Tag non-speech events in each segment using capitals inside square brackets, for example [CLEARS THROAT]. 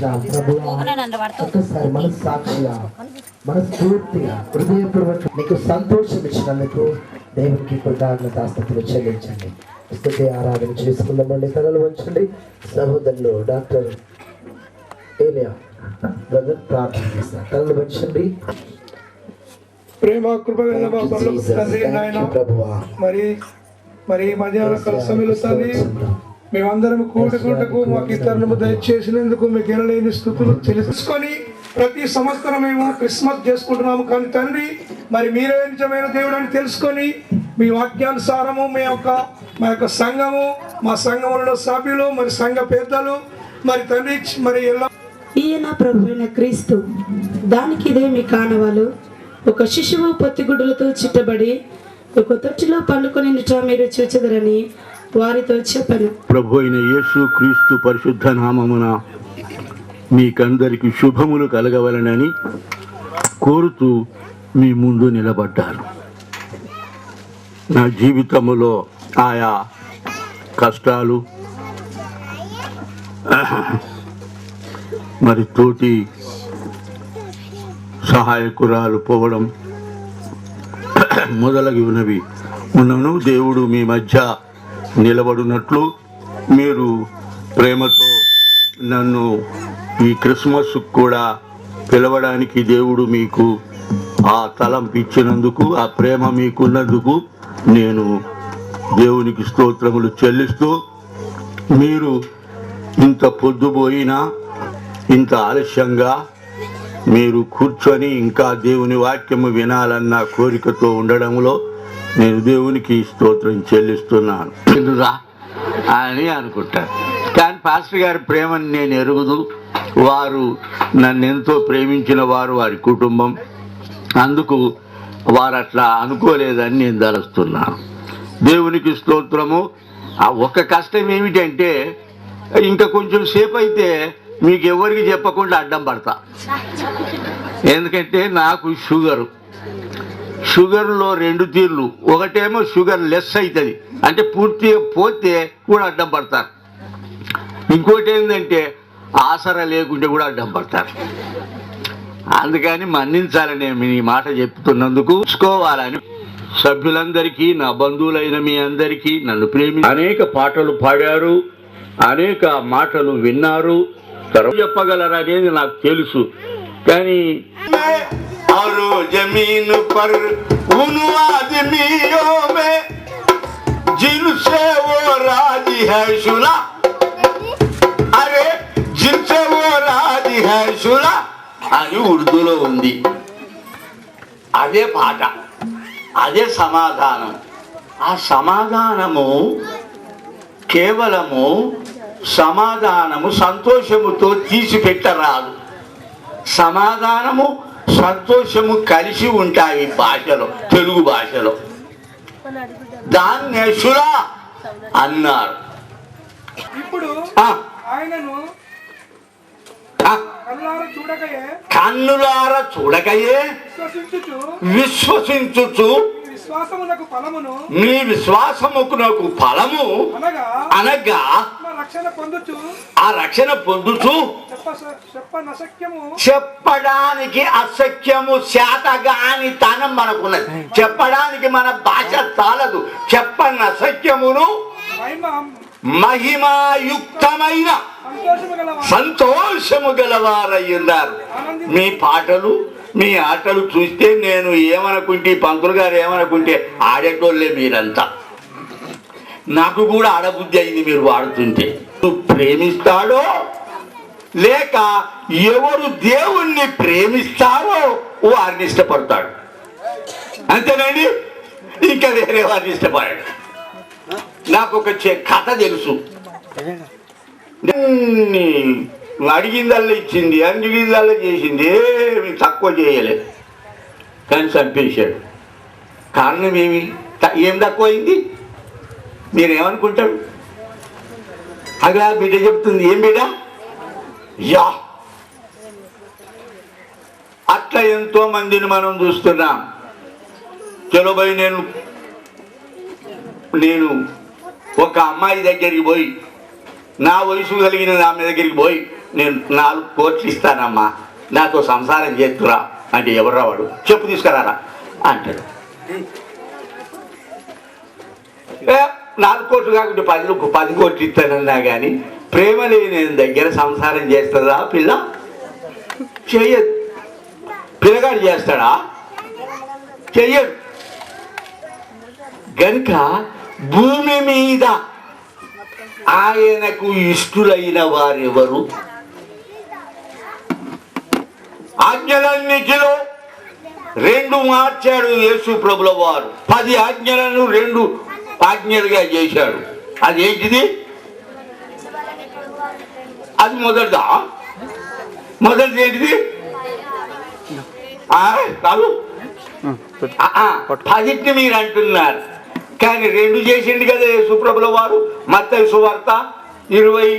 ప్రభువా ఒక్కసారి మనస్సాక్షిగా మనస్ఫూర్తిగా హృదయపూర్వక నీకు సంతోషం ఇచ్చినందుకు దేవునికి కృతజ్ఞతాస్థుతులు చెల్లించండి. స్థుతి ఆరాధన చేసుకుందామండి తలలు వంచండి. సహోదరులు డాక్టర్ ఏలియా బ్రదర్ ప్రార్థన చేస్తారు. తలలు వంచండి. ప్రేమ కృప మరి మరి మధ్యాహ్న కాల మేమందరం కూడుకుంటకు మాకు ఇతరులను దయచేసినందుకు మీకు ఎనలేని స్థుతులు తెలుసుకొని ప్రతి సంవత్సరం మేము క్రిస్మస్ చేసుకుంటున్నాము కానీ తండ్రి మరి మీరే నిజమైన దేవుడు అని తెలుసుకొని మీ వాక్యానుసారము మీ యొక్క మా యొక్క సంఘము మా సంఘములలో సభ్యులు మరి సంఘ పెద్దలు మరి తండ్రి మరి ఎలా ఈయన ప్రభువైన క్రీస్తు దానికి ఇదే మీ కానవాలు? ఒక శిశువు పొత్తిగుడ్డులతో చుట్టబడి ఒక తొట్టిలో పండుకొని మీరు చూచెదరని వారితో చెప్పను ప్రభు అయిన యేసు క్రీస్తు పరిశుద్ధ నామమున మీకందరికి శుభములు కలగవలనని కోరుతూ మీ ముందు నిలబడ్డారు. నా జీవితములో ఆయా కష్టాలు మరి తోటి సహాయకురాలు పోవడం మొదలగునవి. ఉన్నను దేవుడు మీ మధ్య నిలబడినట్లు మీరు ప్రేమతో నన్ను ఈ క్రిస్మస్ కూడా పిలవడానికి దేవుడు మీకు ఆ తలంపు ఇచ్చినందుకు ఆ ప్రేమ మీకున్నందుకు నేను దేవునికి స్తోత్రములు చెల్లిస్తూ మీరు ఇంత పొద్దుపోయినా ఇంత ఆలస్యంగా మీరు కూర్చొని ఇంకా దేవుని వాక్యము వినాలన్న కోరికతో ఉండడంలో నేను దేవునికి స్తోత్రం చెల్లిస్తున్నాను. ఎందురా అని అనుకుంటాను కానీ పాస్టర్ గారి ప్రేమను నేను ఎరుగుదు. వారు నన్ను ఎంతో ప్రేమించిన వారు వారి కుటుంబం. అందుకు వారు అట్లా అనుకోలేదని నేను తలుస్తున్నాను. దేవునికి స్తోత్రము. ఆ ఒక్క కష్టం ఏమిటంటే ఇంకా కొంచెం సేపు అయితే మీకు ఎవరికి చెప్పకుండా అడ్డం పడతా. ఎందుకంటే నాకు షుగరు. షుగర్లో రెండు తీర్లు. ఒకటేమో షుగర్ లెస్ అవుతుంది అంటే పూర్తిగా పోతే కూడా అడ్డం పడతారు. ఇంకోటి ఏంటంటే ఆసరా లేకుంటే కూడా అడ్డం పడతారు. అందుకని మన్నించాలని మీ మాట చెప్తున్నందుకు చూసుకోవాలని సభ్యులందరికీ నా బంధువులైన మీ అందరికీ నన్ను ప్రేమి అనేక పాటలు పాడారు. అనేక మాటలు విన్నారు. తర్వాత చెప్పగలరనేది నాకు తెలుసు. కానీ और जमीन पर उन आदमियों में जिनसे वो राजी है शुला అరే జిన్సే ఓ రాజీ హై షులా అని ఉర్దూలో ఉంది అదే పాట అదే సమాధానం ఆ సమాధానము కేవలము సమాధానము సంతోషముతో తీసి పెట్టరాదు సమాధానము సంతోషము కలిసి ఉంటాయి భాషలో తెలుగు భాషలో. దాన్ని షులా అన్నారు. ఇప్పుడు ఆయనను కన్నులార చూడకయే విశ్వసించుచు. విశ్వసించుచు ఈ విశ్వాసమునకు ఫలమును నీ విశ్వాసముకునకు ఫలము అనగా రక్షణ పొందుచు. ఆ రక్షణ నశక్యము. చెప్పడానికి అసఖ్యము శాతగాని తనం మనకున్నది. చెప్పడానికి మన భాష చాలదు. చెప్పని అసఖ్యమును మహిమ మహిమాయుక్తమైన సంతోషము గలవారయ్యున్నారు. మీ పాటలు మీ ఆటలు చూస్తే నేను ఏమనుకుంటే పంతులు గారు ఏమనుకుంటే ఆడేటోళ్ళే మీరంతా. నాకు కూడా ఆడబుద్ధి అయింది మీరు వాడుతుంటే. నువ్వు ప్రేమిస్తాడో లేక ఎవరు దేవుణ్ణి ప్రేమిస్తారో వారిని ఇష్టపడతాడు. అంతేనండి? ఇంకా వేరే వారిని ఇష్టపడాడు. నాకు ఒక చె- కథ తెలుసు. అడిగిందల్లా ఇచ్చింది అడిగిందల్లా చేసింది ఏమి తక్కువ చేయలేదు కానీ చంపేశాడు. కారణం ఏమి? త- ఏం తక్కువైంది? మీరేమనుకుంటారు అగా బిడ్డ చెప్తుంది ఏం బిడ్డ? యా. అట్లా ఎంతో మందిని మనం చూస్తున్నాం. చలోబై నేను నేను ఒక అమ్మాయి దగ్గరికి పోయి నా వయసు కలిగిన ఆమె దగ్గరికి పోయి నేను నాలుగు కోట్లు ఇస్తానమ్మా నాతో సంసారం చేస్తురా అంటే ఎవరు వాడు? చెప్పు తీసుకురారా అంటాడు. నాలుగు కోట్లు కాకుండా పది పది కోట్లు ఇస్తానన్నా కానీ ప్రేమ లేని దగ్గర సంసారం చేస్తుందా పిల్ల? చెయ్యదు. పిల్లగాడు చేస్తాడా? చెయ్యడు. గనుక భూమి మీద ఆయనకు ఇష్టులైన వారెవరు? ఆజ్ఞలన్నిటిలో రెండు మార్చాడు యేసు ప్రభుల వారు. పది ఆజ్ఞలను రెండు ఆజ్ఞలుగా చేశాడు అది ఏంటిది అది మొదటిదా మొదటిది ఏంటిది ఆ, కాదు ఆ, ఆ, పదిటిని మీరు అంటున్నారు కానీ రెండు చేసిండు కదా సుప్రభుల వారు మత్త సువార్త ఇరవై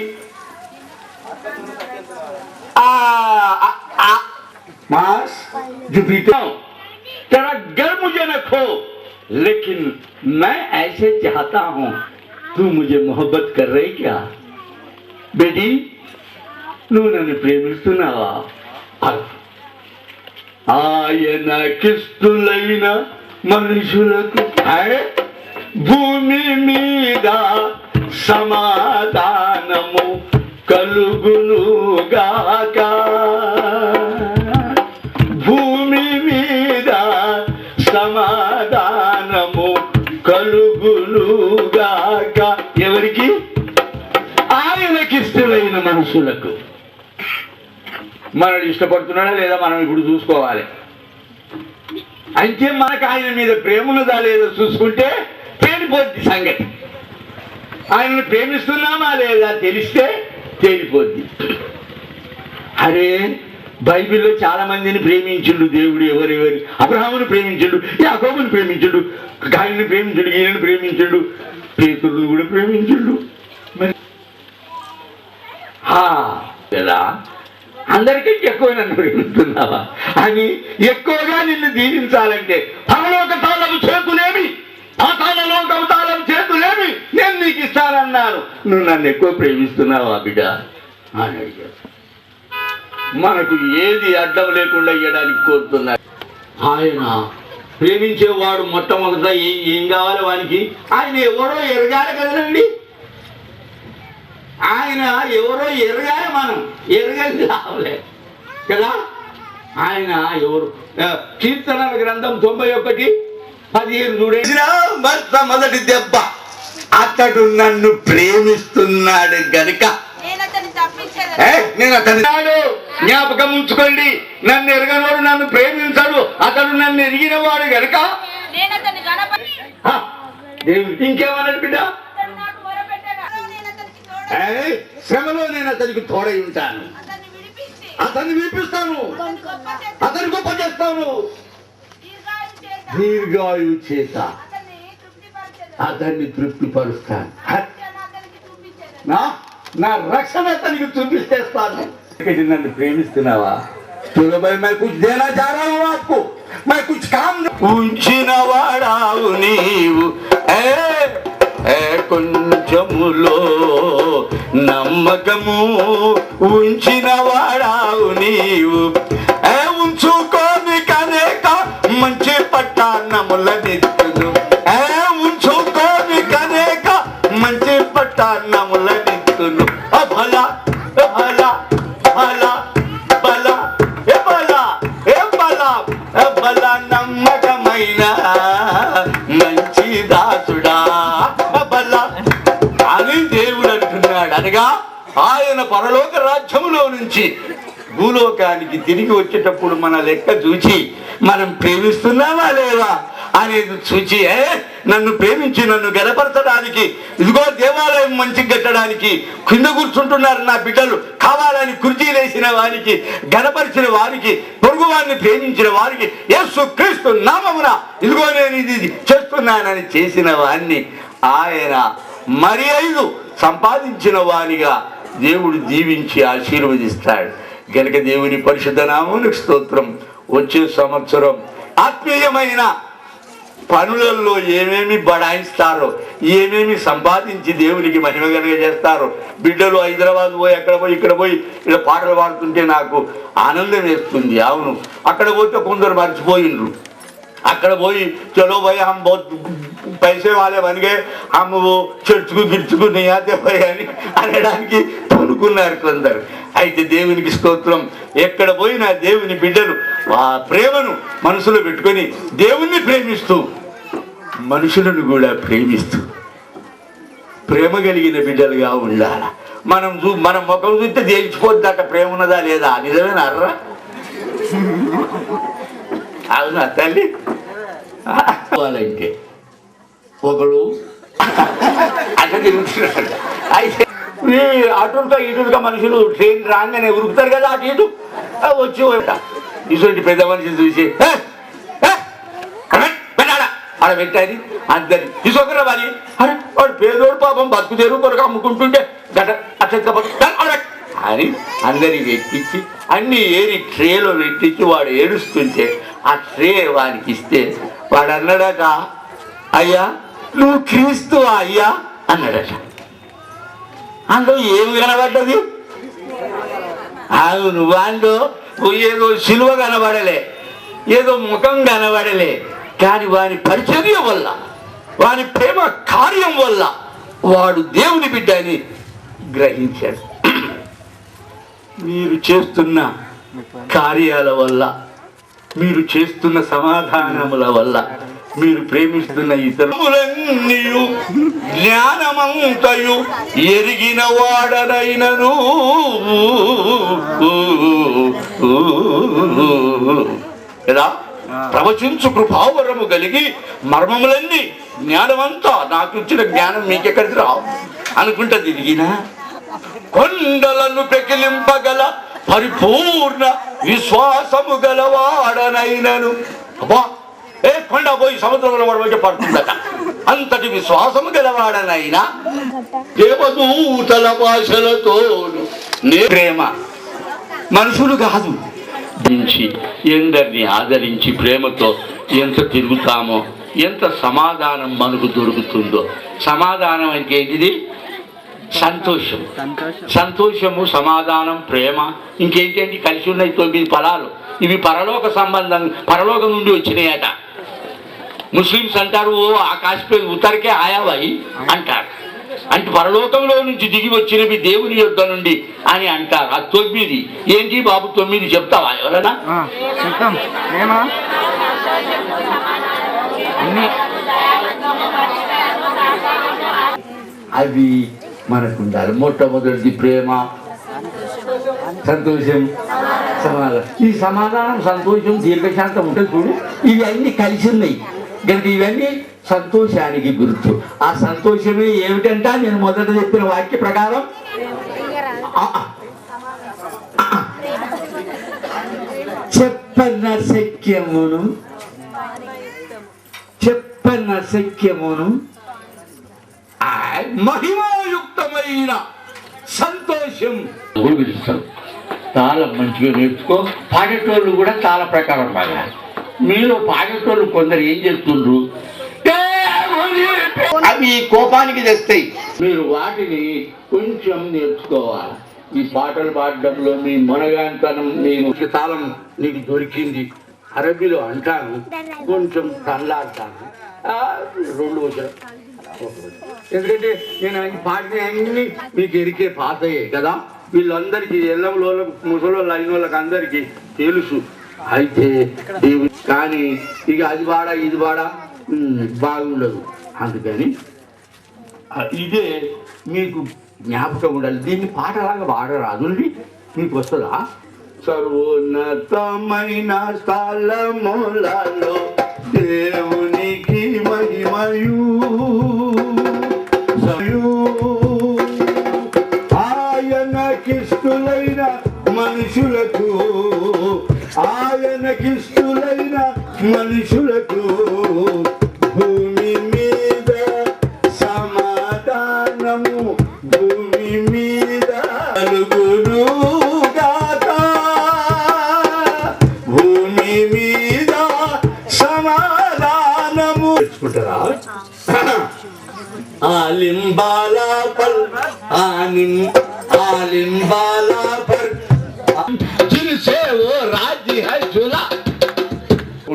ఆ, ఆ, ఆ, मांस जो पीता हूं तेरा घर मुझे न खो लेकिन मैं ऐसे चाहता हूं तू मुझे मोहब्बत कर रही क्या बेटी నువ్వు నన్ను ప్రేమిస్తున్నావా ఆయన కిస్తులైన మనుషులకు ఆయ్ భూమి మీద సమాధానము కలుగునుగాక మనుషులకు. మనల్ని ఇష్టపడుతున్నాడా లేదా మనం ఇప్పుడు చూసుకోవాలి. అంటే మనకు ఆయన మీద ప్రేమన్నదా లేదో చూసుకుంటే తేలిపోద్ది సంగతి. ఆయనను ప్రేమిస్తున్నామా లేదా తెలిస్తే తేలిపోద్ది. అరే బైబిల్లో చాలా మందిని ప్రేమించుడు దేవుడు ఎవరెవరు? అబ్రహామును ప్రేమించుడు యాకోబుని ప్రేమించుడు గాయని ప్రేమించుడు ఈయనను ప్రేమించుడు పేతురుని కూడా ప్రేమించుడు. ఆ, ఎలా? అందరికంటే ఎక్కువ నన్ను ప్రేమిస్తున్నావా అని ఎక్కువగా నిన్ను దీవించాలంటే పరలోక తాళం చేతులేమి పాతాళలోకం తాళం చేతులేమి నేను నీకు ఇస్తానన్నాను. నువ్వు నన్ను ఎక్కువ ప్రేమిస్తున్నావా బిడ్డ? అని అడిగాడు. మనకు ఏది అడ్డం లేకుండా ఇవ్వడానికి కోరుతున్నాడు. ఆయన ప్రేమించేవాడు మొట్టమొదట ఏం కావాలి వానికి. ఆయన ఎవరో ఎరగాలి కదనండి? ఆయన ఎవరో ఎరగాలి మనం. ఎరగని రావలే కదా? ఆయన ఎవరు? ఆ, కీర్తనల గ్రంథం తొంభై ఒకటి పదిహేను చూడేసిన భర్త మొదటి దెబ్బ. అతడు నన్ను ప్రేమిస్తున్నాడు గనుక. నేను అతన్ని తప్పించదు ఏ, నేను అతని నాడు జ్ఞాపకం ఉంచుకోండి. నన్ను ఎరగనవాడు నన్ను ప్రేమించాడు. అతడు నన్ను ఎరిగిన వాడు గనుక ఇంకేమన్నాడు బిడ్డ అతడు నాకు మొరపెట్టగా నేను అతనికి తోడు ఏ, శ్రమలో నేను అతనికి తోడై ఉంటాను అతన్ని విడిపించి అతన్ని వినిపిస్తాను అతన్ని గొప్ప చేసి అతని గొప్ప చేస్తాను దీర్ఘాయువు చేత దీర్ఘాయు చేత అతన్ని తృప్తిపరచెదను. అతన్ని తృప్తిపరుస్తాను హ, రక్షణ అతనికి చూపించెదను. నా నా రక్షణ అతనికి చూపిస్తేస్తాను ఇది నన్ను ప్రేమిస్తున్నావా चलो भाई मैं कुछ देना चाह रहा हूँ आपको मैं कुछ काम ఉంచిన వాడావు నీవు ఏ ఏ కొంచెములో నమ్మకము ఉంచిన వాడావు నీవు. ఏ ఉంచుకోని కనేక మంచి పట్టాన్నముల నిత్తును అనగా ఆయన పరలోక రాజ్యములో నుంచి భూలోకానికి తిరిగి వచ్చేటప్పుడు మన లెక్క చూచి మనం ప్రేమిస్తున్నామా లేదా అనేది చూచి నన్ను ప్రేమించి నన్ను గడపరచడానికి ఇదిగో దేవాలయం మంచి కట్టడానికి కింద కూర్చుంటున్నారు నా బిడ్డలు. కావాలని కుర్చీలేసిన వారికి గడపరిచిన వారికి పొరుగు వారిని ప్రేమించిన వారికి యేసు క్రీస్తు నామమున ఇదిగో నేను ఇది చేస్తున్నానని చేసిన వారిని ఆయన మరి ఐదు సంపాదించిన వానిగా దేవుడు దీవించి ఆశీర్వదిస్తాడు. గనక దేవుని పరిశుద్ధ నామమునికి స్తోత్రం. వచ్చే సంవత్సరం ఆత్మీయమైన పనులలో ఏమేమి బడాయిస్తారో ఏమేమి సంపాదించి దేవునికి మహిమ చేస్తారో బిడ్డలు హైదరాబాద్ పోయి అక్కడ పోయి ఇక్కడ పోయి ఇలా పాటలు పాడుతుంటే నాకు ఆనందం వేస్తుంది. అవును అక్కడ పోతే కొందరు మర్చిపోయిండ్రు అక్కడ పోయి చలో పోయి హమ్ బహుత్ పైసే వాళ్ళే వనిగే హమ్ చెడుచుకు చర్చుకు గిర్చుకు నియాతే పోయి అని అనడానికి పనుకున్నారు కొందరు. అయితే దేవునికి స్తోత్రం. ఎక్కడ పోయినా దేవుని బిడ్డలు ఆ ప్రేమను మనసులో పెట్టుకొని దేవుణ్ణి ప్రేమిస్తూ మనుషులను కూడా ప్రేమిస్తూ ప్రేమ కలిగిన బిడ్డలుగా ఉండాలి? మనం చూ మనం ముఖం చూస్తే తేల్చిపోద్దట ప్రేమ ఉన్నదా లేదా? నిజమేనా అర్రా? అవునా తల్లి? వాళ్ళంటే ఒకడు అట్లా తిరుగుతున్నాడు. అయితే అటుగా ఇటుగా మనుషులు ట్రైన్ రాగానే ఉరుకుతారు కదా అటు ఇటు. వచ్చి. ఇటువంటి పెద్ద మనిషిని చూసి? ఆడ. పెట్టాలి అందరి తీసుకురా మరి. అరే వాడు పేదోడు పాపం బతుకు తెరువు కొరకు అమ్ముకుంటుంటే గట అట్లా అని అందరికి ఎక్కించి అన్ని ఏరి ట్రేలో పెట్టించి వాడు ఏడుస్తుంటే ఆ ట్రే వానికి ఇస్తే వాడు అన్నాడట అయ్యా నువ్వు క్రీస్తు అయ్యా? అన్నాడట. అందులో ఏమి కనబడ్డది? అవును వాళ్ళు ఏదో సిలువ కనబడలే ఏదో ముఖం కనబడలే కానీ వాని పరిచర్య వల్ల వాని ప్రేమ కార్యం వల్ల వాడు దేవుని బిడ్డ అని గ్రహించాడు. [CLEARS THROAT] మీరు చేస్తున్న కార్యాల వల్ల మీరు చేస్తున్న సమాధానముల వల్ల మీరు ప్రేమిస్తున్న ఇతరులన్నీయు జ్ఞానమంతయు ఎరిగిన వాడనైనను. కదా ప్రవచించు కృపావరము కలిగి మర్మములన్నీ జ్ఞానమంతా. నాకు ఇచ్చిన జ్ఞానం మీకెక్కడికి రావు? అనుకుంటా తిరిగినా కొండలను పెకిలింపగల పరిపూర్ణ విశ్వాసము గలవాడనైనను. అబ్బా! ఏ కొండ పోయి సముద్రంలో పడబోయి పడుతుందట అంతటి విశ్వాసము గలవాడనైనా దేవదూతల భాషలతో నే ప్రేమ మనుషులు కాదు. దించి ఎందరిని ఆదరించి ప్రేమతో ఎంత తిరుగుతామో ఎంత సమాధానం మనకు దొరుకుతుందో. సమాధానం అంటే ఏంటిది? సంతోషం. సంతోషము సమాధానం ప్రేమ ఇంకేంటంటే కలిసి ఉన్నాయి తొమ్మిది ఫలాలు ఇవి పరలోక సంబంధం పరలోకం నుండి వచ్చినాయట. ముస్లిమ్స్ అంటారు ఓ ఆకాశపై ఉతరకే ఆయావాయి అంటారు. అంటే పరలోకంలో నుంచి దిగి వచ్చినవి దేవుని యొద్ద నుండి అని అంటారు. ఆ తొమ్మిది ఏంటి బాబు తొమ్మిది చెప్తావా ఎవరైనా? అవి మనకు ఉండాలి మొట్టమొదటిది ప్రేమ. సంతోషం. సమాధానం. ఈ సమాధానం సంతోషం దీర్ఘశాంతం ఉంటుంది చూడు ఇవి కలిసి ఉన్నాయి. కనుక ఇవన్నీ సంతోషానికి గుర్తు. ఆ సంతోషమే ఏమిటంట? నేను మొదట చెప్పిన వాక్య ప్రకారం. ఆ, ఆ. చెప్పన్న సఖ్యమును చెప్పన్న ఆ మహిమాయుక్తమైన సంతోషం. చాలా మంచిగా నేర్చుకో. పాడేటోళ్ళు కూడా చాలా ప్రకారం బాగా. మీలో పాడేటోళ్ళు కొందరు ఏం చేస్తుండ్రు? అవి కోపానికి తెస్తాయి. మీరు వాటిని కొంచెం నేర్చుకోవాలి. ఈ పాటలు పాడడంలో మీ మొనగాంతనం నేను తాళం నీకు దొరికింది. అరబీలో అంటాను కొంచెం తల్లాడతాను. రెండు ఎందుకంటే నేను ఈ అన్ని మీకు ఎరికే పాతయే కదా? వీళ్ళందరికీ ఎల్లంలో ముసలోళ్ళు అయిన వాళ్ళకి అందరికీ తెలుసు. అయితే దేవుడు కానీ ఇక అది వాడా ఇది వాడా బాగుండదు. అందుకని ఇదే మీకు జ్ఞాపకం ఉండాలి. దీన్ని పాటలాగా వాడరాదు మీకు వస్తుందా? సర్వోన్నతమైన స్థలములలో దేవునికి మహిమయూ.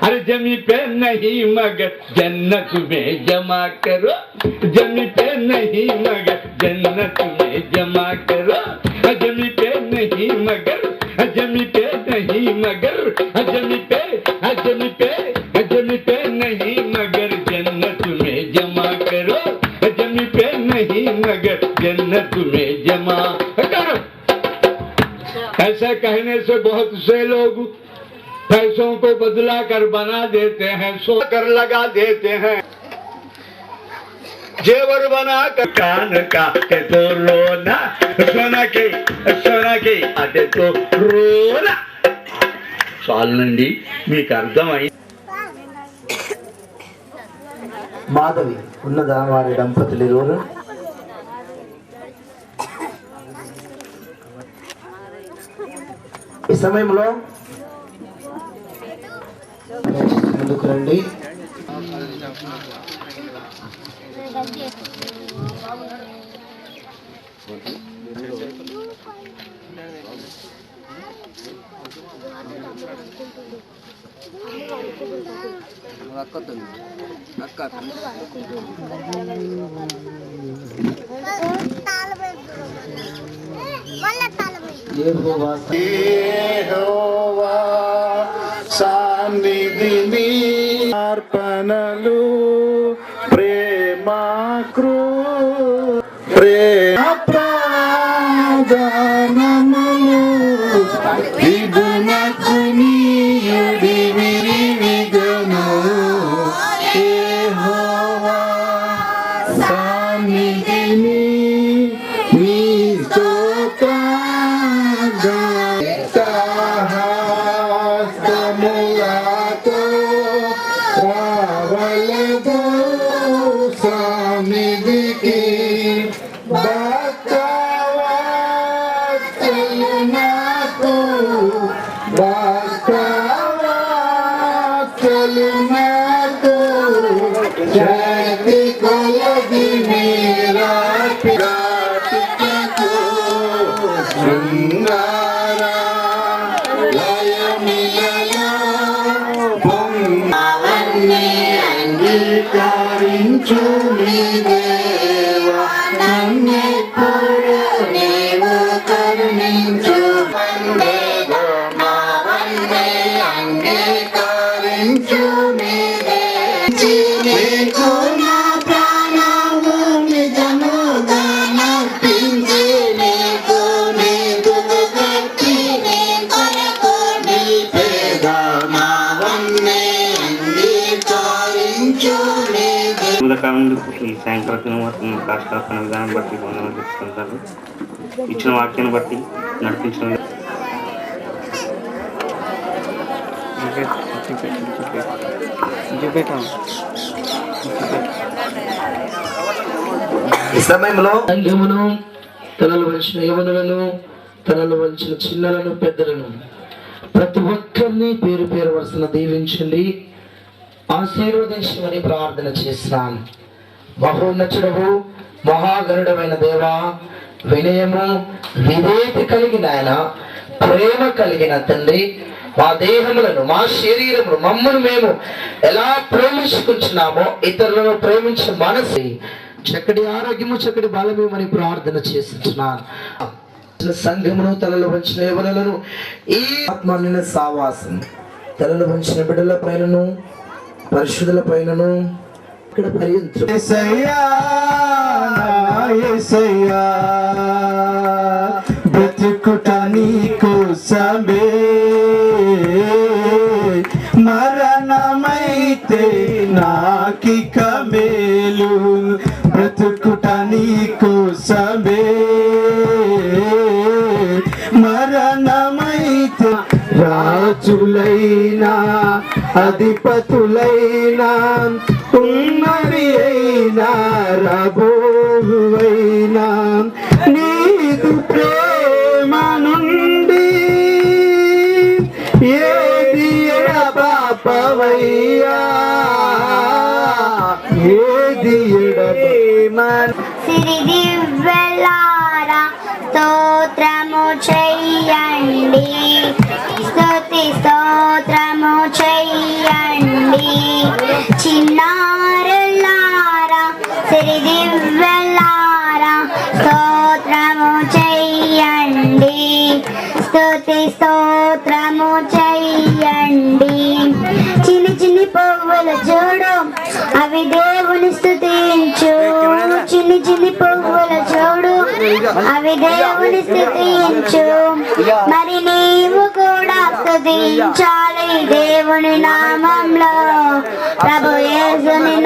अरे जमी पे नहीं मगर जन्नत में जमा करो। जमी पे नहीं मगर जन्नत में जमा करो। जमी पे नहीं मगर जमी पे नहीं मगर जमी पे जमी पे जमी पे नहीं मगर जन्नत में जमा करो। जमी पे नहीं मगर जन्नत में जमा करो। ऐसा कहने से बहुत से लोग पैसों को बदला कर बना देते हैं सो कर लगा देते हैं जेवर बना कर कान का के तो रोना सोना के सोना के అదే తో రోనా చాలండి మీకు అర్థమై మాధవి ఉన్నదా వారి దంపతులు ఇరువురు ఈ సమయంలో ముందుకు రండి యెహోవా అర్పణలు ప్రేమ కృ ప్రేమ चलना तो शादी को ఉదయకాలం ఈ సాయంకాలం వరకు కాష్టపడిన విధానం బట్టి వందనాలు చెప్తుంటారు ఇచ్చిన వాక్యాన్ని బట్టి నడిపించిన ఈ సమయంలో సంఘమును తలలు వంచిన యవనులను తలలు వంచిన చిన్నలను పెద్దలను. ప్రతి ఒక్కరిని పేరు పేరు వరుసన దీవించండి. ఆశీర్వదించమని ప్రార్థన చేస్తున్నాను మహోన్నతుడవు మహాగరుడమైన దేవా వినయము విధేయత కలిగిన ఆయన ప్రేమ కలిగిన తండ్రి మా దేహములను మా శరీరమును మమ్మల్ని మేము ఎలా ప్రేమించుకుంటున్నామో ఇతరులను ప్రేమించిన మనసు చక్కటి ఆరోగ్యము చక్కటి బలమేమని ప్రార్థన చేస్తున్నాను. సంఘమును తలలో వంచిన యువనలను ఈ ఆత్మ సావాసం. తలలో వంచిన బిడ్డల పైనను పరిశుద్ధుల పైనను ఇక్కడ పర్యంతం బ్రతుకుట నీకు సబే మరణమైతే నాకిక మేలు మేలు బ్రతుకుట నీకోసమే. మరణమైతే రాజులైనా అధిపతులైనా ఉన్నది అయినా నీదు ప్రేమ నుండి ఏది ఎడబాపవయ్యా ఏది ఎడబేమన్ సిరి దివ్వెలారా స్తోత్రము చెయ్యండి స్తుతి స్తోత్రము చెయ్యండి చిన్నారులారా సిరి దివ్వెలారా స్తోత్రము చెయ్యండి స్తుతి స్తోత్రము చెయ్యండి చిన్ని చిన్ని పువ్వులు చూడు అవి దేవుని చిన్ని పువ్వుల చూడు అవి దేవుని స్థుతించు. మరి నీవు కూడా స్థుతించాలి దేవుని నామంలో. ప్రభు యేసుని